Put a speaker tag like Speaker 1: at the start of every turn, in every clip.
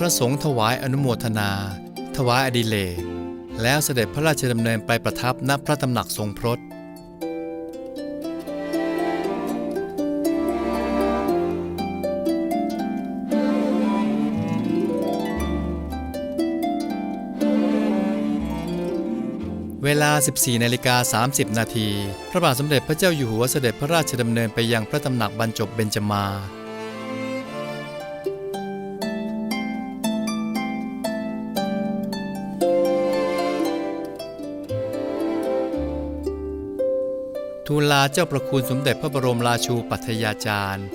Speaker 1: พระสงฆ์ถวายอนุโมทนา ถวายอดิเลกแล้วเสด็จพระราชดำเนินไปประทับณพระตำหนักทรงพรตเวลา 14นาฬิกา30 นาที พระบาทสมเด็จพระเจ้าอยู่หัวเสด็จพระราชดำเนินไปยังพระตำหนักบรรจบเบญจมา ทูลลาเจ้าประคุณสมเด็จพระบรมราชูปัทยาจารย์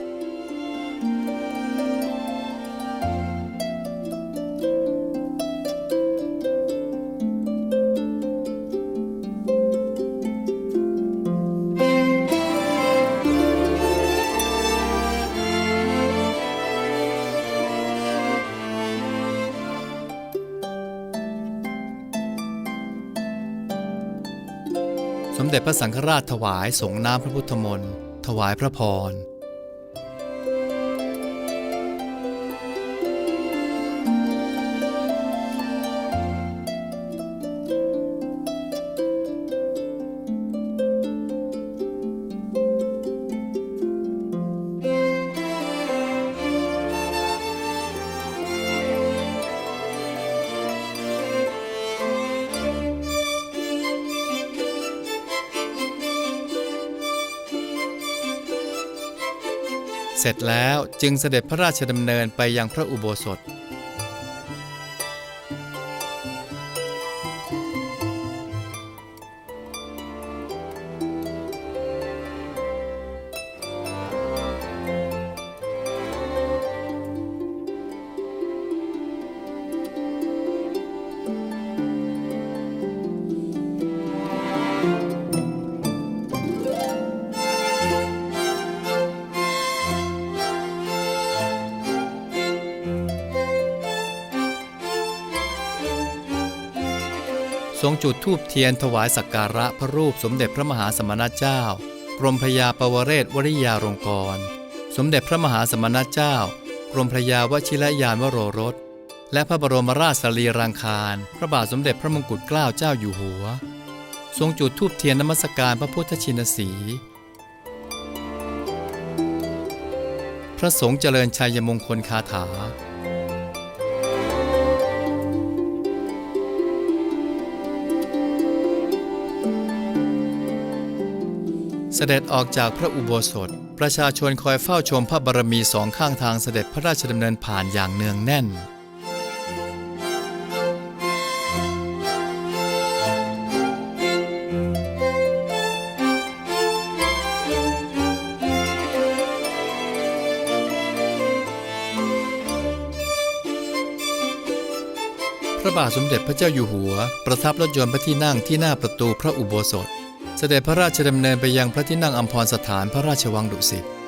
Speaker 1: มเด็จพระสังฆราชถวายสงน้ำพระพุทธมนต์ถวายพระพร เสร็จแล้วจึงเสด็จพระราชดำเนินไปยังพระอุโบสถ ทรงจุดธูปเทียนถวายสักการะพระรูปสมเด็จพระมหาสมณเจ้ากรมพระยาปวเรศวริยาลงกร สมเด็จพระมหาสมณเจ้ากรมพระยาวชิรยานวโรรส และพระบรมราชสรีรางคาร พระบาทสมเด็จพระมงกุฎเกล้าเจ้าอยู่หัว ทรงจุดธูปเทียนนมัสการพระพุทธชินสี พระสงฆ์เจริญชัยมงคลคาถา เสด็จออกจากพระอุโบสถ ประชาชนคอยเฝ้าชมพระบารมีสองข้างทางเสด็จพระราชดำเนินผ่านอย่างเนืองแน่น พระบาทสมเด็จพระเจ้าอยู่หัว ประทับรถยนต์พระที่นั่งที่หน้าประตูพระอุโบสถ เสด็จพระราชดำเนินไปยังพระที่นั่งอัมพรสถานพระราชวังดุสิต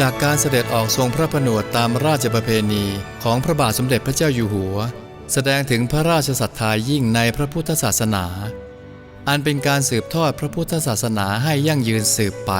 Speaker 1: จากการเสด็จออกทรงพระผนวดตามราชประเพณีของพระบาทสมเด็จพระเจ้าอยู่หัว แสดงถึงพระราชศรัทธายิ่งในพระพุทธศาสนา อันเป็นการสืบทอดพระพุทธศาสนาให้ยั่งยืนสืบไป